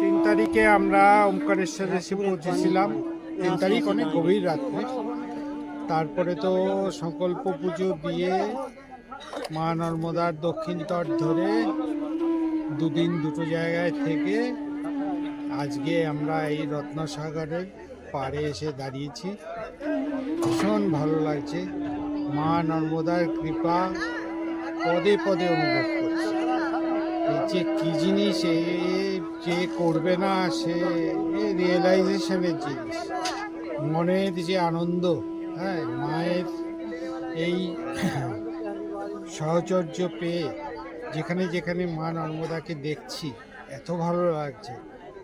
তিন তারিখে আমরা ওমকারেশ্বরে এসে পৌঁছেছিলাম। তিন তারিখ অনেক গভীর রাত্রে। তারপরে তো সংকল্প পুজো দিয়ে মা নর্মদার দক্ষিণ তট ধরে দুদিন দুটো জায়গায় থেকে আজকে আমরা এই রত্নসাগরের পাড়ে এসে দাঁড়িয়েছি। ভীষণ ভালো লাগছে। মা নর্মদার কৃপা পদে পদে অনুভব করছি। এই যে কি জিনিস যে করবে না সে রিয়েলাইজেশনের জিনিস। মনের যে আনন্দ হ্যাঁ মায়ের এই সাহচর্য পেয়ে যেখানে যেখানে মা নর্মদাকে দেখছি, এত ভালো লাগছে।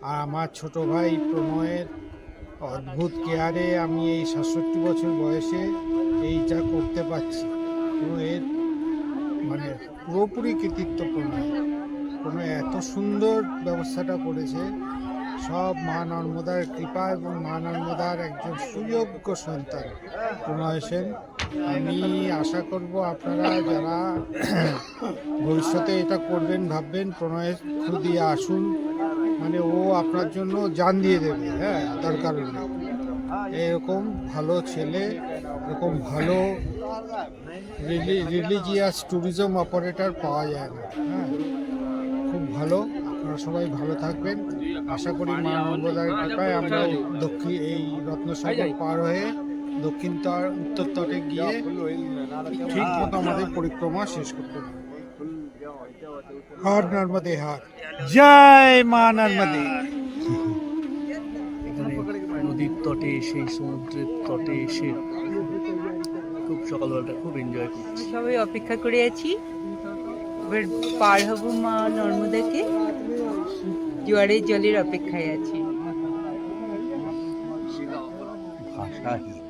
আর আমার ছোট ভাই প্রণয়ের অদ্ভুত কেয়ারে আমি এই সাতষট্টি বছর বয়সে এইটা করতে পারছি। এবং এর মানে পুরোপুরি কৃতিত্ব প্রণয় কোনো এত সুন্দর ব্যবস্থাটা করেছে। সব মা নর্মদার কৃপা এবং মা নর্মদার একজন সুযোগ্য সন্তান, প্রণয় সেন। আমি আশা করব আপনারা যারা ভবিষ্যতে এটা করবেন, ভাববেন, প্রণয়ের থ্রু দিয়ে আসুন। মানে ও আপনার জন্য জান দিয়ে দেবে হ্যাঁ দরকার হলে এরকম ভালো ছেলে, এরকম ভালো রিলিজিয়াস ট্যুরিজম অপারেটর পাওয়া যায় না। হ্যাঁ খুব ভালো। আপনারা সবাই ভালো থাকবেন। আশা করি মা নর্মদার আমরা দক্ষিণ, এই রত্নসাগর পার হয়ে দক্ষিণ তট, উত্তর তটে গিয়ে ঠিক মতো আমাদের পরিক্রমা শেষ করতে পারব। হর নর্মদে হর। জয় মা নর্মদে। নদীর তটে এসে সমুদ্রের তটে এসে খুব সকালবেলাটা খুব এনজয় করছি। সবাই অপেক্ষা করে আছি। এবার পার হব মা নর্মদাকে। জোয়ারের জলের অপেক্ষায় আছি। ভাষাহীন।